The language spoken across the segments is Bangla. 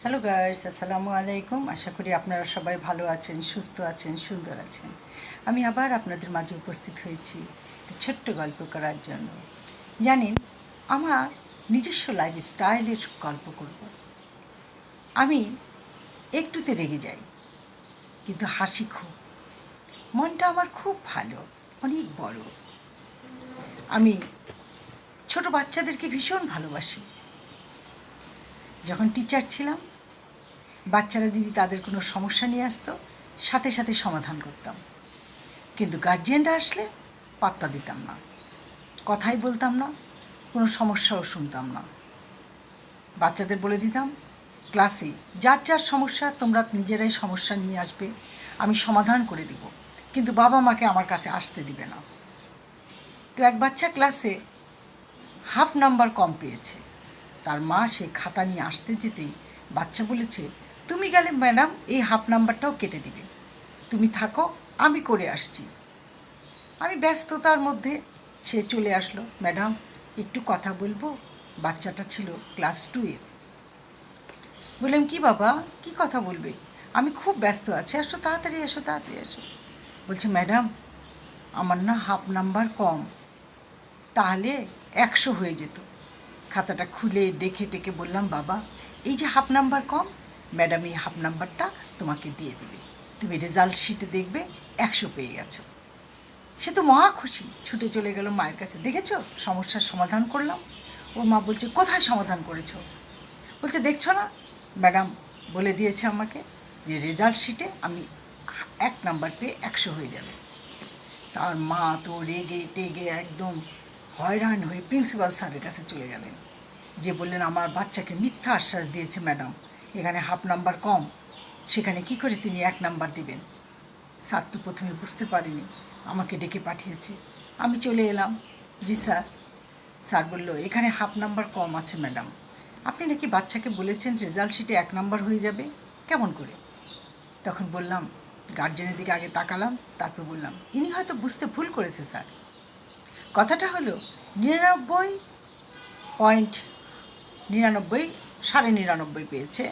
হ্যালো গাইস আসসালামু আলাইকুম আশা করি আপনারা সবাই ভালো আছেন সুস্থ আছেন সুন্দর আছেন আমি আবার আপনাদের মাঝে উপস্থিত হয়েছি একটা ছোট্ট গল্প করার জন্য জানেন আমার নিজস্ব লাইফ স্টাইলের গল্প করব আমি একটুতে রেগে যাই কিন্তু হাসি খুব মনটা আমার খুব ভালো অনেক বড় আমি ছোট বাচ্চাদেরকে ভীষণ ভালোবাসি। যখন টিচার ছিলাম বাচ্চারা যদি তাদের কোনো সমস্যা নিয়ে আসতো, সাথে সাথে সমাধান করতাম। কিন্তু গার্জিয়ানরা আসলে পাত্তা দিতাম না। কথাই বলতাম না, কোনো সমস্যাও শুনতাম না। বাচ্চাদের বলে দিতাম, ক্লাসে যার যার সমস্যা, তোমরা নিজেরাই সমস্যা নিয়ে আসবে, আমি সমাধান করে দিব। কিন্তু বাবা মাকে আমার কাছে আসতে দিবে না। তো এক বাচ্চা ক্লাসে হাফ নাম্বার কম পেয়েছে। তার মা সে খাতা নিয়ে আসতে যেতেই বাচ্চা বলেছে তুমি গেলে ম্যাডাম এই হাফ নাম্বারটাও কেটে দিবে। তুমি থাকো, আমি করে আসছি। আমি ব্যস্ততার মধ্যে সে চলে আসলো। ম্যাডাম, একটু কথা বলব? বাচ্চাটা ছিল ক্লাস টুয়ে। বললাম, কি বাবা, কি কথা বলবে? আমি খুব ব্যস্ত আছি, আসো তাড়াতাড়ি এসো তাড়াতাড়ি এসো বলছে, ম্যাডাম, আমার না হাফ নাম্বার কম। তাহলে একশো হয়ে যেত। খাতাটা খুলে দেখে টেকে বললাম, বাবা, এই যে হাফ নাম্বার কম ম্যাডাম এই হাফ নাম্বারটা তোমাকে দিয়ে দেবে। তুমি রেজাল্ট শিটে দেখবে, একশো পেয়ে গেছো। সে তো মহা খুশি, ছুটে চলে গেল মায়ের কাছে। দেখেছ? সমস্যার সমাধান করলাম। ওর মা বলছে, কোথায় সমাধান করেছ? বলছে, দেখছ না? ম্যাডাম বলে দিয়েছে আমাকে যে, রেজাল্ট শিটে আমি এক নাম্বার পেয়ে একশো হয়ে যাবে। তার মা তো রেগে টেগে একদম হয়রান হয়ে প্রিন্সিপাল স্যারের কাছে চলে গেলেন। যে বললেন, আমার বাচ্চাকে মিথ্যা আশ্বাস দিয়েছে ম্যাডাম। এখানে হাফ নাম্বার কম, সেখানে কি করে তিনি এক নাম্বার দিবেন? স্যার তো প্রথমে বুঝতে পারিনি, আমাকে ডেকে পাঠিয়েছে। আমি চলে এলাম। জি স্যার। স্যার বলল, এখানে হাফ নাম্বার কম আছে, ম্যাডাম। আপনি নাকি বাচ্চাকে বলেছেন রেজাল্ট শিটে এক নাম্বার হয়ে যাবে? কেমন করে? তখন বললাম, গার্জেনের দিকে আগে তাকালাম, তারপর বললাম, ইনি হয়তো বুঝতে ভুল করেছে, স্যার। কথাটা হলো, নিরানব্বই পয়েন্ট নিরানব্বই, সাড়ে নিরানব্বই পেয়েছে।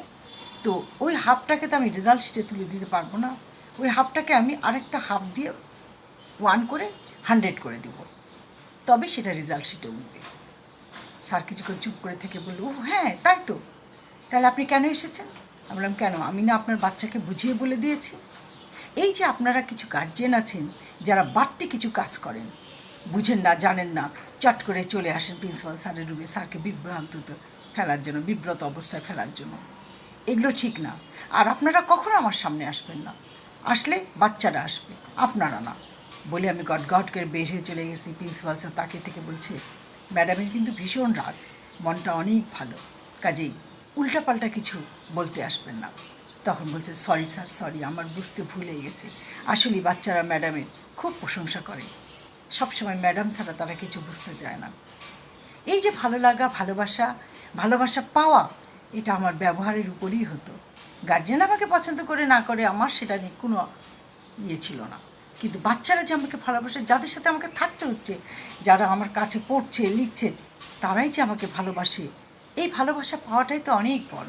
তো ওই হাফটাকে তো আমি রেজাল্ট শিটে তুলে দিতে পারব না। ওই হাফটাকে আমি আরেকটা হাফ দিয়ে ওয়ান করে হান্ড্রেড করে দিব। তবে সেটা রেজাল্ট শিটে উঠবে। স্যার কিছুক্ষণ চুপ করে থেকে বলল ও হ্যাঁ তাই তো। তাহলে আপনি কেন এসেছেন? আমি বললাম, কেন? আমি না আপনার বাচ্চাকে বুঝিয়ে বলে দিয়েছি। এই যে আপনারা কিছু গার্জিয়ান আছেন, যারা বাড়তি কিছু কাজ করেন, বুঝেন না, জানেন না, চট করে চলে আসেন প্রিন্সিপাল স্যারের রুমে স্যারকে বিভ্রান্ত ফেলার জন্য, বিব্রত অবস্থায় ফেলার জন্য। এগুলো ঠিক না। আর আপনারা কখনো আমার সামনে আসবেন না। আসলে বাচ্চারা আসবে, আপনারা না। বলে আমি গট গট করে বের হয়ে চলে গেছি প্রিন্সিপাল স্যার তাকে থেকে বলছে, ম্যাডামের কিন্তু ভীষণ রাগ, মনটা অনেক ভালো। কাজেই উল্টাপাল্টা কিছু বলতে আসবেন না। তখন বলছে, সরি স্যার, সরি, আমার বুঝতে ভুল গেছে। আসলে বাচ্চারা ম্যাডামের খুব প্রশংসা করে। সবসময় ম্যাডাম ছাড়া তারা কিছু বুঝতে চায় না। এই যে ভালো লাগা, ভালোবাসা ভালোবাসা পাওয়া এটা আমার ব্যবহারের উপরই হতো। গার্জেন আমাকে পছন্দ করে না করে আমার সেটা নিয়ে কোনো ইয়ে ছিল না। কিন্তু বাচ্চারা যে আমাকে ভালোবাসে, যাদের সাথে আমাকে থাকতে হচ্ছে, যারা আমার কাছে পড়ছে, লিখছে, তারাই যে আমাকে ভালোবাসে। এই ভালোবাসা পাওয়াটাই তো অনেক বড়।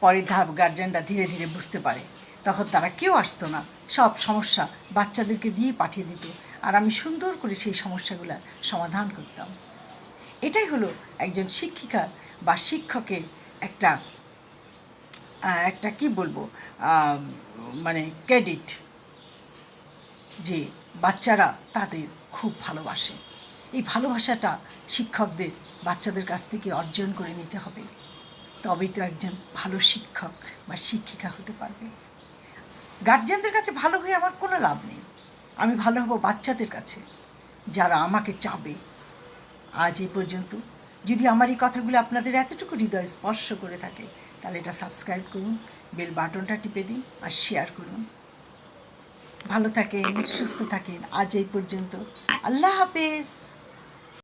পরের ধাপ গার্জেনরা ধীরে ধীরে বুঝতে পারে। তখন তারা কেউ আসতো না। সব সমস্যা বাচ্চাদেরকে দিয়ে পাঠিয়ে দিত। আর আমি সুন্দর করে সেই সমস্যাগুলো সমাধান করতাম। এটাই হলো একজন শিক্ষিকার বা শিক্ষকের একটা একটা কি বলব মানে ক্রেডিট যে বাচ্চারা তাদের খুব ভালোবাসে। এই ভালোবাসাটা শিক্ষকদের, বাচ্চাদের কাছ থেকে অর্জন করে নিতে হবে। তবেই তো একজন ভালো শিক্ষক বা শিক্ষিকা হতে পারবে। গার্জিয়ানদের কাছে ভালো হয়ে আমার কোনো লাভ নেই। আমি ভালো হব বাচ্চাদের কাছে, যারা আমাকে চাবে। আজ এই পর্যন্ত যদি আমার এই কথাগুলো আপনাদের এতটুকু হৃদয় স্পর্শ করে থাকে, তাহলে এটা সাবস্ক্রাইব করুন বেল বাটনটা টিপে দিন আর শেয়ার করুন। ভালো থাকেন, সুস্থ থাকেন। আজ এই পর্যন্ত। আল্লাহ হাফেজ।